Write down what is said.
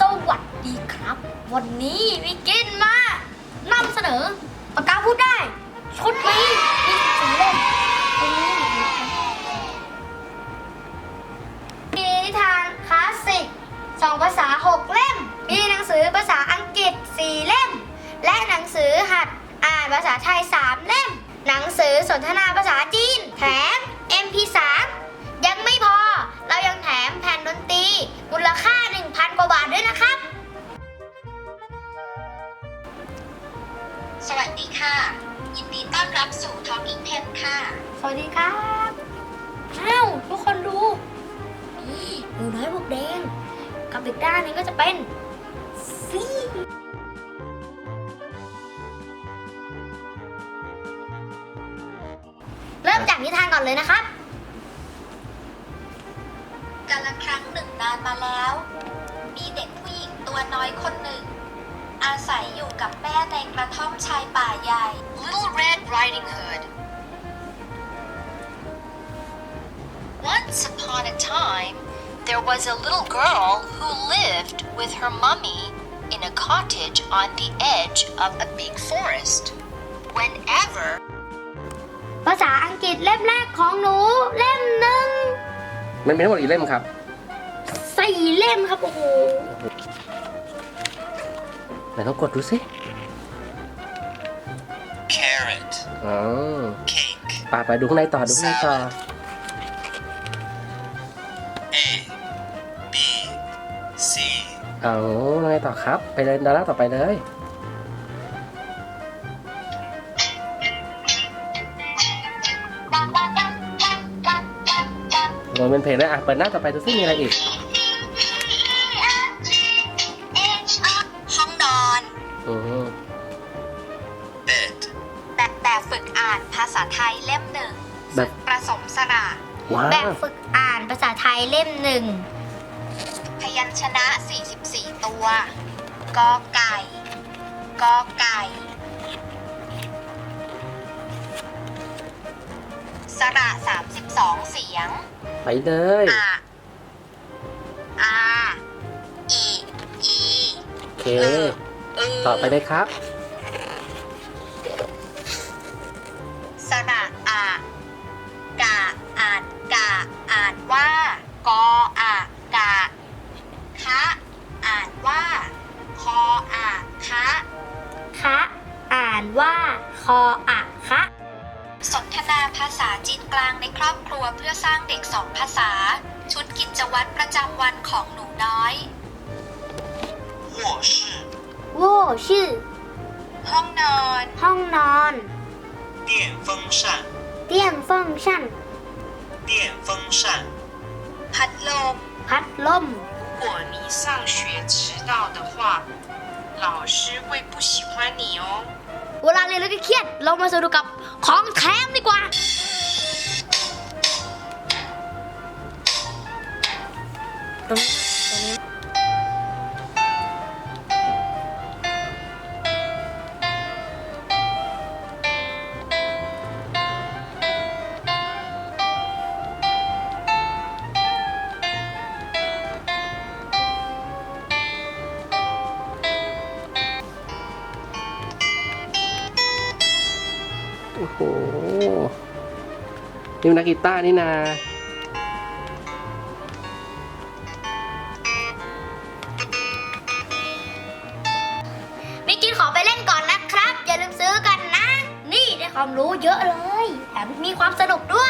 สวัสดีครับ วันนี้วิกินมานำเสนอปากกาพูดได้ ชุดนี้มีสีเล่มตรงนี้นะครับมีนิทานคลาสสิกสองภาษาหกเล่ม มีหนังสือภาษาอังกฤษสี่เล่ม และหนังสือหัดอ่านภาษาไทยสามเล่ม หนังสือสนทนาภาษาจีน สวัสดีค่ะ ยินดีต้อนรับสู่ Talking Pen ค่ะ สวัสดีครับอ้าวทุกคนดู นี่หนูน้อยบวกแดง กับอีกด้านหนึงก็จะเป็นซีเริ่มจากนิทานก่อนเลยนะครับ กาละครั้งหนึ่งนานมาแล้ว มีเด็กผู้หญิงตัวน้อยคนหนึ่ง อาศัยอยู่กับแม่ในก ระท่อมชายป่าใหญ่ Little Red Riding Hood Once upon a time there was a little girl who lived with her mummy in a cottage on the edge of a big forest Whenever ภาษาอังกฤษเล่มแรกของหนู เล่มหนึ่ง มันมีทั้งหมดกี่เล่มครับ สี่เล่มครับ โอ้โห ไหนต้องกดดูสิ carrot, อ๋อ cake, ไปไปดูข้างในต่อดูข้างในต่อ A, B, C, เอาข้างในต่อครับ ไปเลยดาราต่อไปเลย โดนเป็นเพลงแล้วอะเปิดหน้าต่อไปดูซิมีอะไรอีก ห้องนอน อืม ษาไทยเล่มหนึ่งแบบผสมสระว้าแบบวฝึกอ่านภาษาไทยเล่มหนึ่ง พยัญชนะ 44 ตัวกอไก่กอไก่ สระ 32 เสียง ไปเลยอะอาอีอีโอเคอือต่อไปเลยครับานว่า กออะกะ คะ อ่านว่า คออะคะ คะ อ่านว่า คออะคะ สนทนาภาษาจีนกลางในครอบครัวเพื่อสร้างเด็กสองภาษา ชุดกิจวัตรประจำวันของหนูน้อย 卧室， โว่ชื่อ ห้องนอน ห้องนอน 电风扇， เตี้ยงเฟิงชั่น 电风扇， พัดลม พัดลม 如果你上学迟到的话，老师会不喜欢你哦。 เวลาเรียนแล้วก็เครียด เรามาสนุกกับของแถมดีกว่า ตรงนี้ตรงนี้ หนี่มันนักกีตาร์นี่นามิกินขอไปเล่นก่อนนะครับ อย่าลืมซื้อกันนะ นี่ได้ความรู้เยอะเลย แถมมีความสนุกด้วย